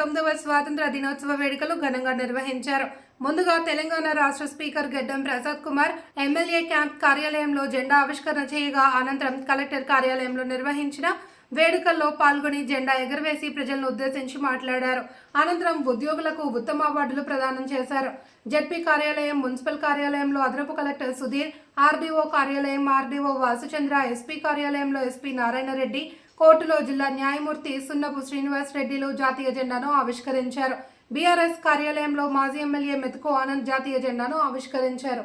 తొమ్మిదవ స్వాతంత్ర దినోత్సవ వేడుకలు ఘనంగా నిర్వహించారు. ముందుగా తెలంగాణ రాష్ట్ర స్పీకర్ గెడ్డం ప్రసాద్ కుమార్ ఎమ్మెల్యే క్యాంప్ కార్యాలయంలో జెండా ఆవిష్కరణ చేయగా అనంతరం కలెక్టర్ కార్యాలయంలో నిర్వహించిన వేడుకల్లో పాల్గొని జెండా ఎగరవేసి ప్రజలను ఉద్దేశించి మాట్లాడారు. అనంతరం ఉద్యోగులకు ఉత్తమ అవార్డులు ప్రదానం చేశారు. జడ్పీ కార్యాలయం మున్సిపల్ కార్యాలయంలో అదనపు కలెక్టర్ సుధీర్ ఆర్డీఓ కార్యాలయం ఆర్డీఓ వాసుచంద్ర ఎస్పీ కార్యాలయంలో ఎస్పీ నారాయణ రెడ్డి కోర్టులో జిల్లా న్యాయమూర్తి సున్నపు శ్రీనివాస్ రెడ్డిలు జాతీయ జెండాను ఆవిష్కరించారు. బీఆర్ఎస్ కార్యాలయంలో మాజీ ఎమ్మెల్యే మెతుకు ఆనంద్ జాతీయ జెండాను ఆవిష్కరించారు.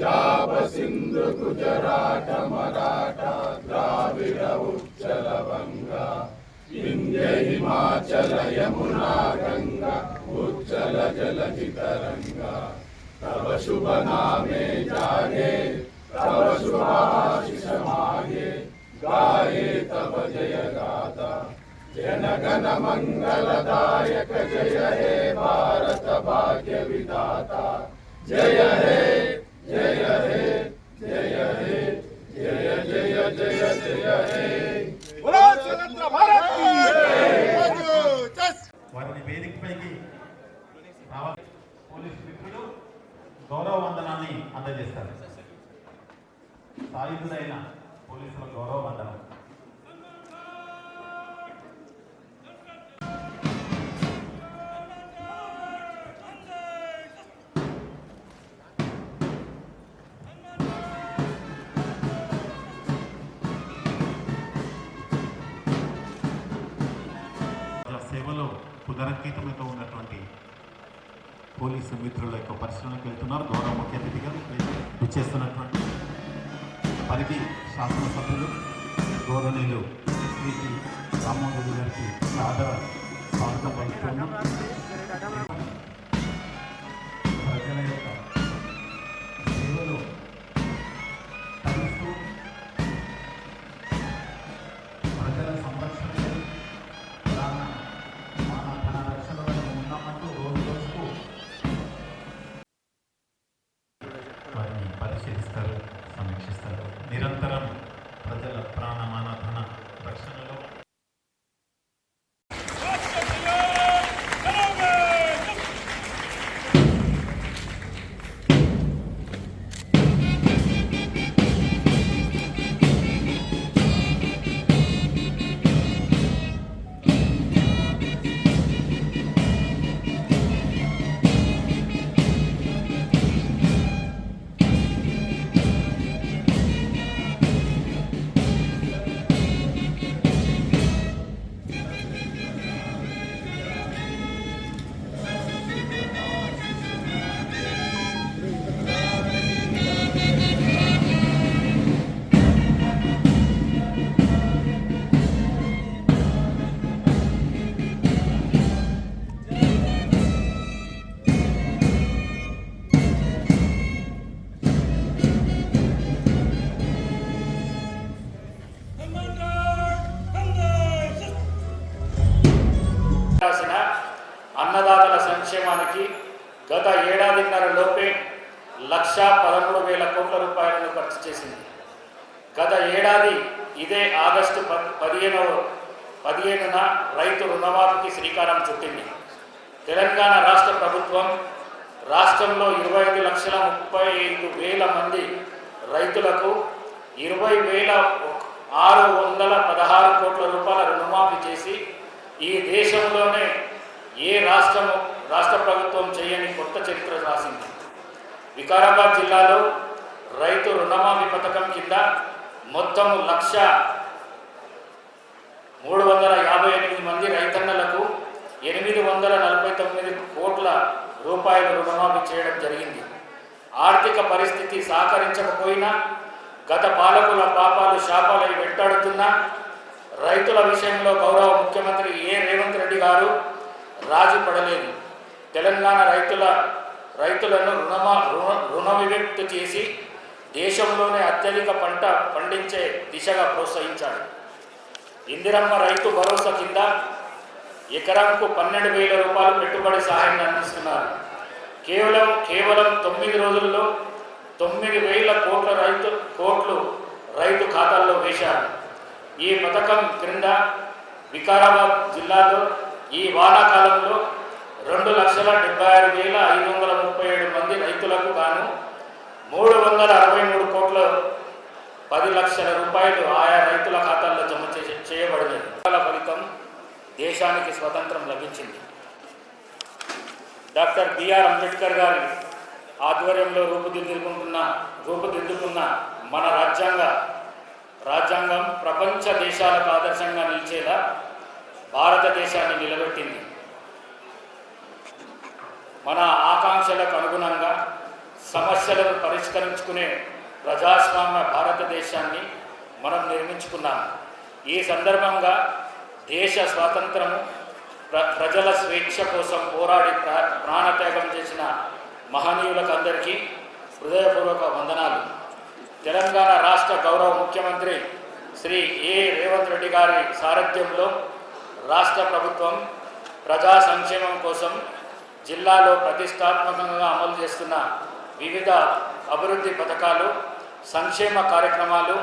जाप सिंधु गुजरात मराठा द्राविड उच्चल बंगा विंध्य हिमाचल यमुना गंगा उच्चल जल चितरंगा तब शुभ नामे जागे तब शुभाशिष मागे गाये तब जय गाता जन गण मंगलदायक जय हे भारत भाग्य विधाता जय వారిని వేదికపైకి రావాలి. పోలీసు మిత్రులు గౌరవ వందనాన్ని అందజేస్తారు. సాయుధులైన పోలీసుల గౌరవ వందనం. పునరంకితమతో ఉన్నటువంటి పోలీసు మిత్రుల యొక్క పరిశ్రమలకు వెళ్తున్నారు. గౌరవ ముఖ్య అతిథిగా విచ్చేస్తున్నటువంటి పరిధి శాసనసభ్యులు గౌరవనీయులు శ్రీ రామ్మోహన్ గారికి సాదర స్వాగతం. సమీక్షిస్తారు నిరంతరం ప్రజల ప్రాణమాన ధన రక్షణలో రాసిన అన్నదాతల సంక్షేమానికి గత ఏడాదిన్నర లోపే లక్ష పదమూడు వేల కోట్ల రూపాయలను ఖర్చు చేసింది. గత ఏడాది ఇదే ఆగస్టు ప పదిహేనవ పదిహేనున రైతు రుణమాఫీకి శ్రీకారం చుట్టింది. తెలంగాణ రాష్ట్ర ప్రభుత్వం రాష్ట్రంలో ఇరవై ఐదు లక్షల ముప్పై ఐదు వేల మంది రైతులకు ఇరవై వేల ఆరు వందల పదహారు కోట్ల రూపాయల రుణమాఫీ చేసి ఈ దేశంలోనే ఏ రాష్ట్రము రాష్ట్ర ప్రభుత్వం చేయని కొత్త చరిత్ర రాసింది. వికారాబాద్ జిల్లాలో రైతు రుణమాఫీ పథకం కింద మొత్తం లక్ష మూడు వందల యాభై ఎనిమిది మంది రైతన్నలకు ఎనిమిది వందల నలభై తొమ్మిది కోట్ల రూపాయల రుణమాఫీ చేయడం జరిగింది. ఆర్థిక పరిస్థితి సహకరించకపోయినా గత పాలకుల పాపాలు శాపాలై వెంటాడుతున్నా రైతుల విషయంలో గౌరవ ముఖ్యమంత్రి ఏ రేవంత్ రెడ్డి గారు రాజీ పడలేదు. తెలంగాణ రైతుల రైతులను రుణమా రుణ రుణ విముక్తి చేసి దేశంలోనే అత్యధిక పంట పండించే దిశగా ప్రోత్సహించాడు ఇందిరమ్మ రైతు భరోసా కింద ఎకరాకు పన్నెండు వేల రూపాయలు పెట్టుబడి సహాయాన్ని అందిస్తున్నారు. కేవలం కేవలం తొమ్మిది రోజుల్లో తొమ్మిది వేల కోట్ల రైతు కోట్లు రైతు ఖాతాల్లో వేశారు. ఈ పథకం క్రింద వికారాబాద్ జిల్లాలో ఈ వానాకాలంలో రెండు లక్షల డెబ్బై ఆరు వేల ఐదు వందల ముప్పై ఏడు మంది రైతులకు గాను మూడు వందల అరవై మూడు కోట్ల పది లక్షల రూపాయలు ఆయా రైతుల ఖాతాల్లో జమ చేసి చేయబడినది. ఫలితం దేశానికి స్వతంత్రం లభించింది. డాక్టర్ బిఆర్ అంబేద్కర్ గారి ఆధ్వర్యంలో రూపుదిద్దుకుంటున్న రూపుదిద్దుకున్న మన రాజ్యాంగ రాజ్యాంగం ప్రపంచ దేశాలకు ఆదర్శంగా నిలిచేలా భారతదేశాన్ని నిలబెట్టింది. మన ఆకాంక్షలకు అనుగుణంగా సమస్యలను పరిష్కరించుకునే ప్రజాస్వామ్య భారతదేశాన్ని మనం నిర్మించుకున్నాం. ఈ సందర్భంగా దేశ స్వాతంత్రము ప్ర ప్రజల స్వేచ్ఛ కోసం పోరాడి ప్రా ప్రాణత్యాగం చేసిన మహనీయులకు అందరికీ హృదయపూర్వక వందనాలు. తెలంగాణ రాష్ట్ర గౌరవ ముఖ్యమంత్రి శ్రీ ఏ రేవంత్ రెడ్డి గారి సారథ్యంలో రాష్ట్ర ప్రభుత్వం ప్రజా సంక్షేమం కోసం జిల్లాలో ప్రతిష్టాత్మకంగా అమలు చేస్తున్న వివిధ అభివృద్ధి పథకాలు సంక్షేమ కార్యక్రమాలు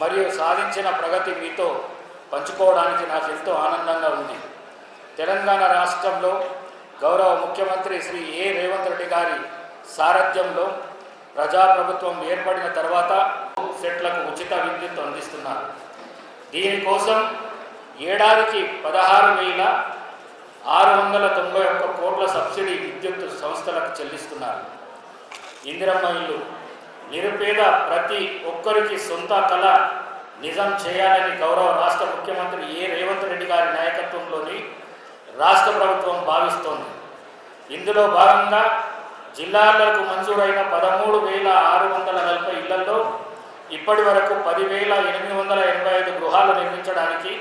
మరియు సాధించిన ప్రగతి మీతో పంచుకోవడానికి నాకు ఎంతో ఆనందంగా ఉంది. తెలంగాణ రాష్ట్రంలో గౌరవ ముఖ్యమంత్రి శ్రీ ఏ రేవంత్ రెడ్డి గారి సారథ్యంలో ప్రజాప్రభుత్వం ఏర్పడిన తర్వాత సెట్లకు ఉచిత విద్యుత్ అందిస్తున్నారు. దీనికోసం ఏడాదికి పదహారు వేల ఆరు వందల తొంభై ఒక్క కోట్ల సబ్సిడీ విద్యుత్ సంస్థలకు చెల్లిస్తున్నారు. ఇందిరమ్మ ఇల్లు నిరుపేద ప్రతి ఒక్కరికి సొంత కళ నిజం చేయాలని గౌరవ రాష్ట్ర ముఖ్యమంత్రి ఏ రేవంత్ రెడ్డి గారి నాయకత్వంలోని రాష్ట్ర ప్రభుత్వం భావిస్తోంది. ఇందులో భాగంగా జిల్లాలకు మంజూరైన పదమూడు వేల ఆరు వందల నలభై ఇళ్ళలో ఇప్పటి వరకు పదివేల ఎనిమిది వందల ఎనభై ఐదు గృహాలు నిర్మించడానికి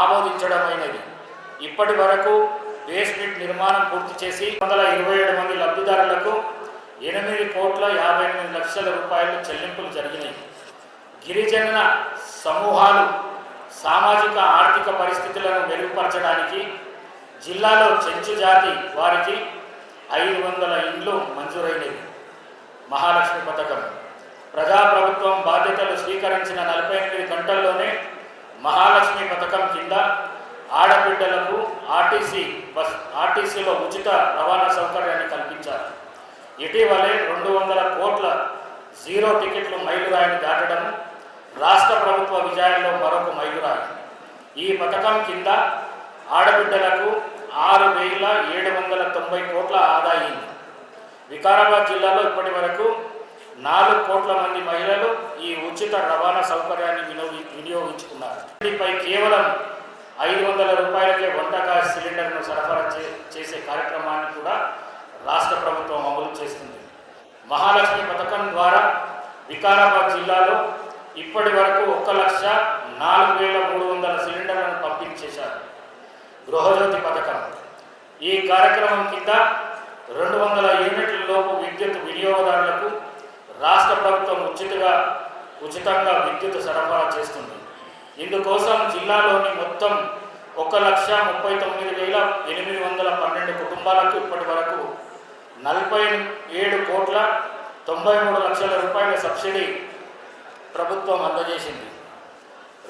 ఆమోదించడమైనది. ఇప్పటి వరకు బేస్మెంట్ నిర్మాణం పూర్తి చేసి వందల ఇరవై ఏడు మంది లబ్ధిదారులకు ఎనిమిది కోట్ల యాభై ఎనిమిది లక్షల రూపాయలు చెల్లింపులు జరిగినాయి. గిరిజన సమూహాలు సామాజిక ఆర్థిక పరిస్థితులను మెరుగుపరచడానికి జిల్లాలో చెంచు జాతి వారికి ఐదు వందల ఇండ్లు మంజూరైనవి. మహాలక్ష్మి పథకం. ప్రజాప్రభుత్వం బాధ్యతలు స్వీకరించిన నలభై ఎనిమిది గంటల్లోనే మహాలక్ష్మి పథకం కింద ఆడబిడ్డలకు ఆర్టీసీ బస్ ఆర్టీసీలో ఉచిత రవాణా సౌకర్యాన్ని కల్పించారు. ఇటీవలే రెండు వందల కోట్ల జీరో టికెట్లు మైలురాయిని దాటడం రాష్ట్ర ప్రభుత్వ విజయాల్లో మరొక మైలురాయి. ఈ పథకం కింద ఆడబిడ్డలకు ఆరు వేల ఏడు వందల తొంభై కోట్ల ఆదాయం. వికారాబాద్ జిల్లాలో ఇప్పటి వరకు నాలుగు కోట్ల మంది మహిళలు ఈ ఉచిత రవాణా సౌకర్యాన్ని వినియోగి వినియోగించుకున్నారు. దీనిపై కేవలం ఐదు వందల రూపాయలకే వంట గ్యాస్ సిలిండర్ను సరఫరా చే చేసే కార్యక్రమాన్ని కూడా రాష్ట్ర ప్రభుత్వం అమలు చేస్తుంది. మహాలక్ష్మి పథకం ద్వారా వికారాబాద్ జిల్లాలో ఇప్పటి వరకు ఒక లక్ష నాలుగు వేల మూడు వందల సిలిండర్లను పంపించేశారు. గృహజ్యోతి పథకం. ఈ కార్యక్రమం కింద రెండు వందల యూనిట్ల లోపు విద్యుత్ వినియోగదారులకు రాష్ట్ర ప్రభుత్వం ఉచితంగా ఉచితంగా విద్యుత్ సరఫరా చేస్తుంది. ఇందుకోసం జిల్లాలోని మొత్తం ఒక లక్ష ముప్పై తొమ్మిది వేల ఎనిమిది వందల పన్నెండు కుటుంబాలకు ఇప్పటి వరకు నలభై ఏడు కోట్ల తొంభై మూడు లక్షల రూపాయల సబ్సిడీ ప్రభుత్వం అందజేసింది.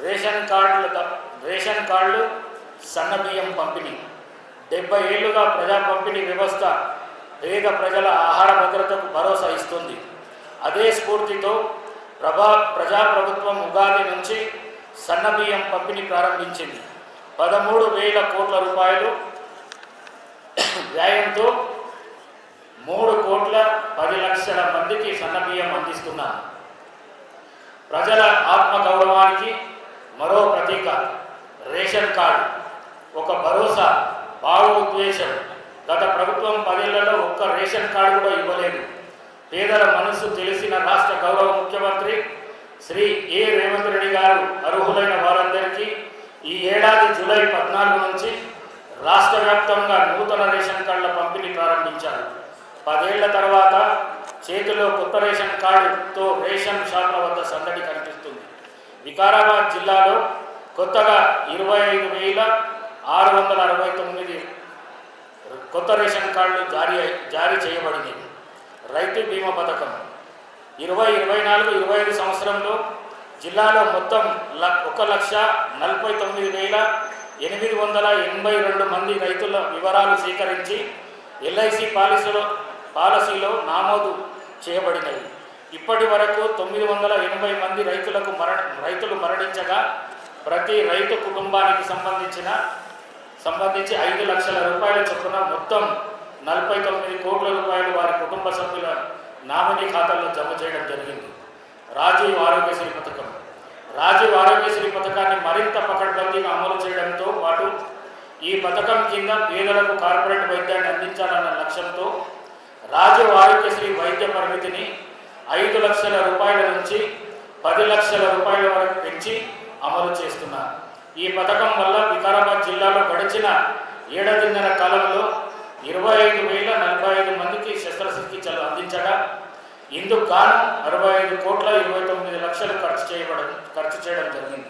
రేషన్ కార్డుల రేషన్ కార్డులు సన్న బియ్యం పంపిణీ. డెబ్బై ఏళ్ళుగా ప్రజా పంపిణీ వ్యవస్థ పేద ప్రజల ఆహార భద్రతకు భరోసా ఇస్తుంది. అదే స్ఫూర్తితో ప్రభా ప్రజాప్రభుత్వం ఉగాది నుంచి సన్న బియ్యం పంపిణీ ప్రారంభించింది. పదమూడు వేల కోట్ల రూపాయలు వ్యయంతో మూడు కోట్ల పది లక్షల మందికి సన్న బియ్యం అందిస్తున్నారు ప్రజల ఆత్మగౌరవానికి మరో ప్రతీక రేషన్ కార్డు. ఒక భరోసా భావోద్వేషం గత ప్రభుత్వం పదేళ్ళలో ఒక్క రేషన్ కార్డు కూడా ఇవ్వలేదు. పేదల మనసు తెలిసిన రాష్ట్ర గౌరవ ముఖ్యమంత్రి శ్రీ ఏ రేవంత్ రెడ్డి గారు అర్హులైన వారందరికీ ఈ ఏడాది జూలై పద్నాలుగు నుంచి రాష్ట్ర వ్యాప్తంగా నూతన రేషన్ కార్డుల పంపిణీ ప్రారంభించారు. పదేళ్ళ తర్వాత చేతిలో కొత్త రేషన్ కార్డుతో రేషన్ షాపుల వద్ద సందడి కనిపిస్తుంది. వికారాబాద్ జిల్లాలో కొత్తగా ఇరవై ఐదు వేల ఆరు వందల అరవై తొమ్మిది కొత్త రేషన్ కార్డులు జారీ జారీ చేయబడింది. రైతు బీమా పథకం. ఇరవై ఇరవై నాలుగు ఇరవై ఐదు సంవత్సరంలో జిల్లాలో మొత్తం ఒక లక్ష నలభై తొమ్మిది వేల ఎనిమిది వందల ఎనభై రెండు మంది రైతుల వివరాలు సేకరించి ఎల్ఐసి పాలసీలో పాలసీలో నామోదు చేయబడినవి ఇప్పటి వరకు తొమ్మిది వందల ఎనభై మంది రైతులకు మరణ రైతులు మరణించగా ప్రతి రైతు కుటుంబానికి సంబంధించిన సంబంధించి ఐదు లక్షల రూపాయల చొప్పున మొత్తం నలభై తొమ్మిది కోట్ల రూపాయలు వారి కుటుంబ సభ్యుల నామినీ ఖాతాల్లో జమ చేయడం జరిగింది. రాజీవ్ ఆరోగ్యశ్రీ పథకం. రాజీవ్ ఆరోగ్యశ్రీ పథకాన్ని మరింత పకడ్బందీగా అమలు చేయడంతో పాటు ఈ పథకం కింద పేదలకు కార్పొరేట్ వైద్యాన్ని అందించాలన్న లక్ష్యంతో రాజీవ్ ఆరోగ్యశ్రీ వైద్య పరిమితిని ఐదు లక్షల రూపాయల నుంచి పది లక్షల రూపాయల వరకు పెంచి అమలు చేస్తున్నారు. ఈ పథకం వల్ల వికారాబాద్ జిల్లాలో గడిచిన ఏడాదిన్నర కాలంలో ఇరవై ఐదు వేల నలభై ఐదు మందికి శస్త్రచికిత్సలు అందించగా ఇందుకు గాను అరవై ఐదు కోట్ల ఇరవై తొమ్మిది లక్షలు ఖర్చు చేయబడ ఖర్చు చేయడం జరిగింది.